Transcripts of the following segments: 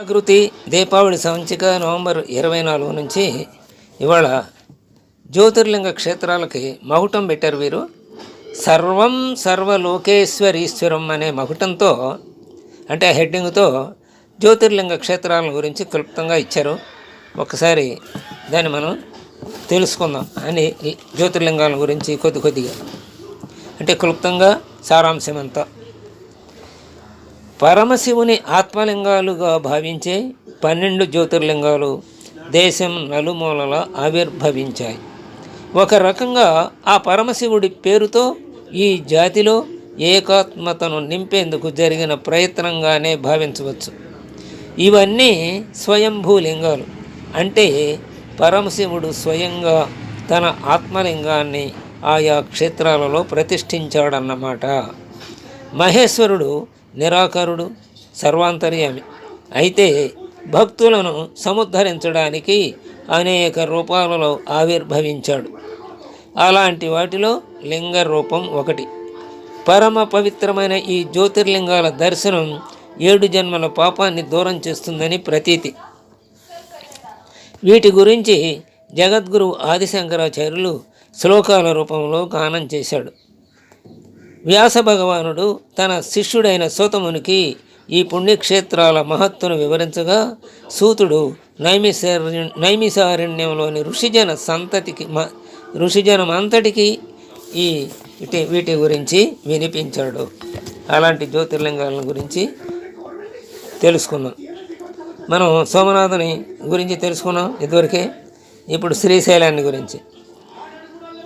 జాగృతి దీపావళి సంచిక నవంబర్ ఇరవై నాలుగు నుంచి ఇవాళ జ్యోతిర్లింగ క్షేత్రాలకి మహుటం పెట్టారు వీరు. సర్వం సర్వలోకేశ్వరీశ్వరం అనే మహుటంతో అంటే హెడ్డింగ్తో జ్యోతిర్లింగ క్షేత్రాల గురించి క్లుప్తంగా ఇచ్చారు. ఒకసారి దాన్ని మనం తెలుసుకుందాం అని జ్యోతిర్లింగాల గురించి కొద్ది కొద్దిగా. అంటే క్లుప్తంగా సారాంశం అంతా. పరమశివుని ఆత్మలింగాలుగా భావించే పన్నెండు జ్యోతిర్లింగాలు దేశం నలుమూలల ఆవిర్భవించాయి. ఒక రకంగా ఆ పరమశివుడి పేరుతో ఈ జాతిలో ఏకాత్మతను నింపేందుకు జరిగిన ప్రయత్నంగానే భావించవచ్చు. ఇవన్నీ స్వయంభూలింగాలు అంటే పరమశివుడు స్వయంగా తన ఆత్మలింగాన్ని ఆయా క్షేత్రాలలో ప్రతిష్ఠించాడన్నమాట. మహేశ్వరుడు నిరాకరుడు సర్వాంతర్యామి. అయితే భక్తులను సముద్ధరించడానికి అనేక రూపాలలో ఆవిర్భవించాడు. అలాంటి వాటిలో లింగ రూపం ఒకటి. పరమ పవిత్రమైన ఈ జ్యోతిర్లింగాల దర్శనం ఏడు జన్మల పాపాన్ని దూరం చేస్తుందని ప్రతీతి. వీటి గురించి జగద్గురు ఆదిశంకరాచార్యులు శ్లోకాల రూపంలో గానం చేశాడు. వ్యాస భగవానుడు తన శిష్యుడైన సూతమునికి ఈ పుణ్యక్షేత్రాల మహత్తును వివరించగా సూతుడు నైమిసారణ్య నైమిసారణ్యంలోని ఋషిజన సంతతికి మ ఋషిజనం అంతటికి ఈ వీటి వీటి గురించి వినిపించాడు. అలాంటి జ్యోతిర్లింగాల గురించి తెలుసుకున్నాం. మనం సోమనాథుని గురించి తెలుసుకున్నాం ఇదివరకే. ఇప్పుడు శ్రీశైలాన్ని గురించి.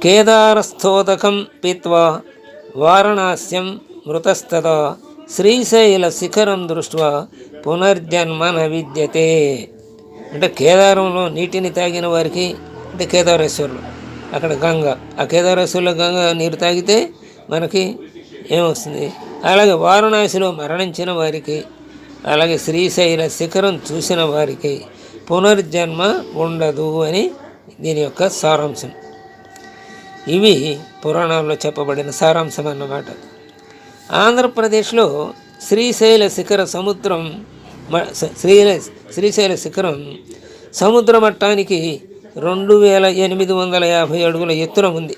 కేదారస్థోదకం పీత్వా వారణాస్యం మృతస్థత శ్రీశైల శిఖరం దృష్ట్యా పునర్జన్మ నవిద్యతే విద్యతే. అంటే కేదారంలో నీటిని తాగిన వారికి అంటే కేదారేశ్వరులు అక్కడ గంగ ఆ కేదారేశ్వరుల గంగ నీరు తాగితే మనకి ఏమొస్తుంది? అలాగే వారణాసిలో మరణించిన వారికి అలాగే శ్రీశైల శిఖరం చూసిన వారికి పునర్జన్మ ఉండదు అని దీని యొక్క సారాంశం. ఇవి పురాణాల్లో చెప్పబడిన సారాంశం అన్నమాట. ఆంధ్రప్రదేశ్లో శ్రీశైల శిఖర సముద్రం మ- శ్రీల శ్రీశైల శిఖరం సముద్ర మట్టానికి రెండు వేల ఎనిమిది వందల యాభై అడుగుల ఎత్తున ఉంది.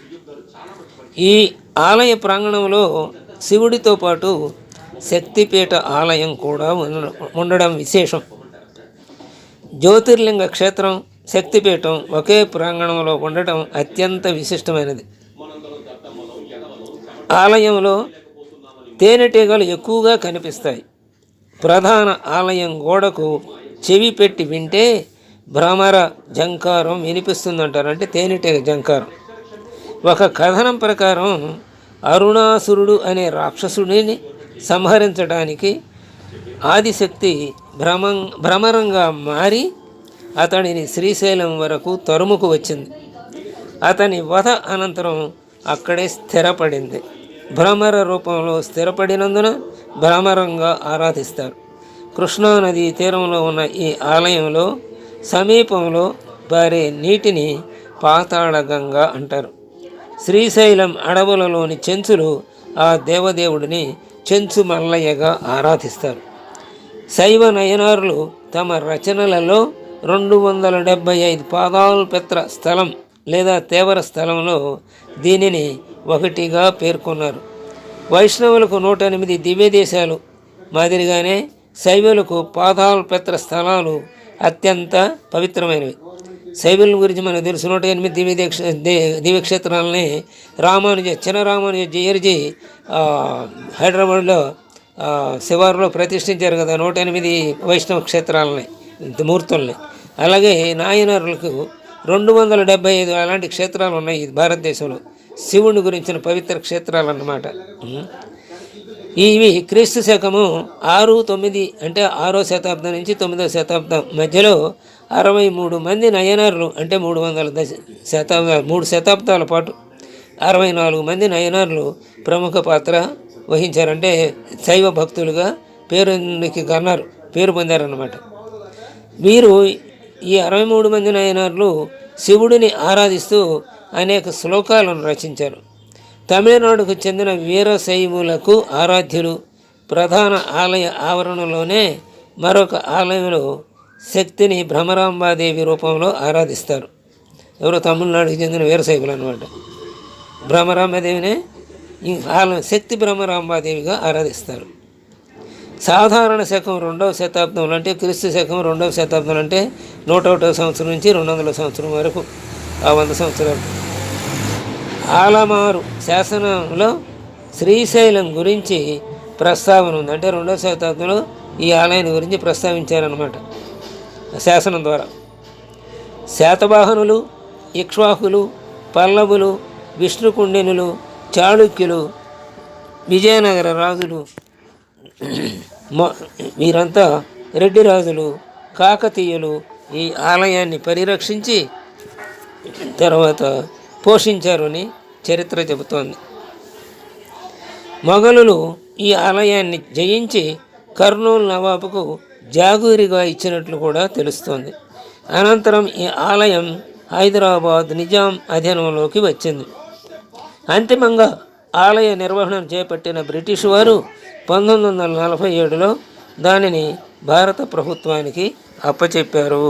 ఈ ఆలయ ప్రాంగణంలో శివుడితో పాటు శక్తిపీఠ ఆలయం కూడా ఉండడం విశేషం. జ్యోతిర్లింగ క్షేత్రం శక్తిపీఠం ఒకే ప్రాంగణంలో ఉండటం అత్యంత విశిష్టమైనది. ఆలయంలో తేనెటీగలు ఎక్కువగా కనిపిస్తాయి. ప్రధాన ఆలయం గోడకు చెవి పెట్టి వింటే భ్రమర జంకారం వినిపిస్తుందంటారు. అంటే తేనెటీగ జంకారం. ఒక కథనం ప్రకారం అరుణాసురుడు అనే రాక్షసుడిని సంహరించడానికి ఆదిశక్తి భ్రమం భ్రమరంగా మారి అతడిని శ్రీశైలం వరకు తరుముకు వచ్చింది. అతని వధ అనంతరం అక్కడే స్థిరపడింది. భ్రమర రూపంలో స్థిరపడినందున భ్రమరంగా ఆరాధిస్తారు. కృష్ణానది తీరంలో ఉన్న ఈ ఆలయంలో సమీపంలో పారే నీటిని పాతాళ గంగ అంటారు. శ్రీశైలం అడవులలోని చెంచులు ఆ దేవదేవుడిని చెంచు మల్లయ్యగా ఆరాధిస్తారు. శైవ నయనారులు తమ రచనలలో రెండు వందల డెబ్భై ఐదు పాదాలు పెత్ర స్థలం లేదా తేవర స్థలంలో దీనిని ఒకటిగా పేర్కొన్నారు. వైష్ణవులకు నూట ఎనిమిది దివ్యదేశాలు మాదిరిగానే శైవులకు పాదాల పెత్ర స్థలాలు అత్యంత పవిత్రమైనవి. శైవుల గురించి మనకు తెలుసు నూట ఎనిమిది దివ్య దీక్ష దివ్యక్షేత్రాలని రామానుజ చిన్న రామానుజ జయర్జీ హైదరాబాద్లో శివారులో ప్రతిష్ఠించారు కదా నూట ఎనిమిది వైష్ణవ క్షేత్రాలని. మూర్తుల్ని అలాగే నాయనారులకు రెండు వందల డెబ్బై ఐదు అలాంటి క్షేత్రాలు ఉన్నాయి భారతదేశంలో. శివుని గురించిన పవిత్ర క్షేత్రాలు అన్నమాట ఇవి క్రీస్తు శకము ఆరు తొమ్మిది అంటే ఆరో శతాబ్దం నుంచి తొమ్మిదో శతాబ్దం మధ్యలో అరవై మూడు మంది నయనారులు అంటే మూడు వందల దశ శతాబ్దాలు మూడు శతాబ్దాల పాటు అరవై నాలుగు మంది నయనారులు ప్రముఖ పాత్ర వహించారంటే శైవ భక్తులుగా పేరుకి కన్నారు పేరు పొందారన్నమాట. వీరు ఈ అరవై మూడు మంది నాయనార్లు శివుడిని ఆరాధిస్తూ అనేక శ్లోకాలను రచించారు. తమిళనాడుకు చెందిన వీరశైవులకు ఆరాధ్యులు ప్రధాన ఆలయ ఆవరణలోనే మరొక ఆలయంలో శక్తిని భ్రమరాంబాదేవి రూపంలో ఆరాధిస్తారు. ఎవరో తమిళనాడుకి చెందిన వీరశైవులు అనమాట భ్రమరాంబాదేవినే ఈ ఆలయం శక్తి భ్రమరాంబాదేవిగా ఆరాధిస్తారు. సాధారణ శకం రెండవ శతాబ్దంలో అంటే క్రీస్తు శకం రెండవ శతాబ్దం అంటే నూట ఒకటో సంవత్సరం నుంచి రెండు వందల సంవత్సరం వరకు ఆ వంద సంవత్సరాలు. ఆలమారు శాసనంలో శ్రీశైలం గురించి ప్రస్తావన ఉంది. అంటే రెండవ శతాబ్దంలో ఈ ఆలయాన్ని గురించి ప్రస్తావించారనమాట శాసనం ద్వారా. శాతవాహనులు ఇక్ష్వాహులు పల్లవులు విష్ణుకుండినులు చాళుక్యులు విజయనగర రాజులు వీరంతా రెడ్డి రాజులు కాకతీయులు ఈ ఆలయాన్ని పరిరక్షించి తర్వాత పోషించారని చరిత్ర చెబుతోంది. మొఘలులు ఈ ఆలయాన్ని జయించి కర్నూలు నవాబుకు జాగూరిగా ఇచ్చినట్లు కూడా తెలుస్తోంది. అనంతరం ఈ ఆలయం హైదరాబాద్ నిజాం అధీనంలోకి వచ్చింది. అంతిమంగా ఆలయ నిర్వహణ చేపట్టిన బ్రిటిష్ వారు పంతొమ్మిది వందల నలభై ఏడులో దానిని భారత ప్రభుత్వానికి అప్పచెప్పారు.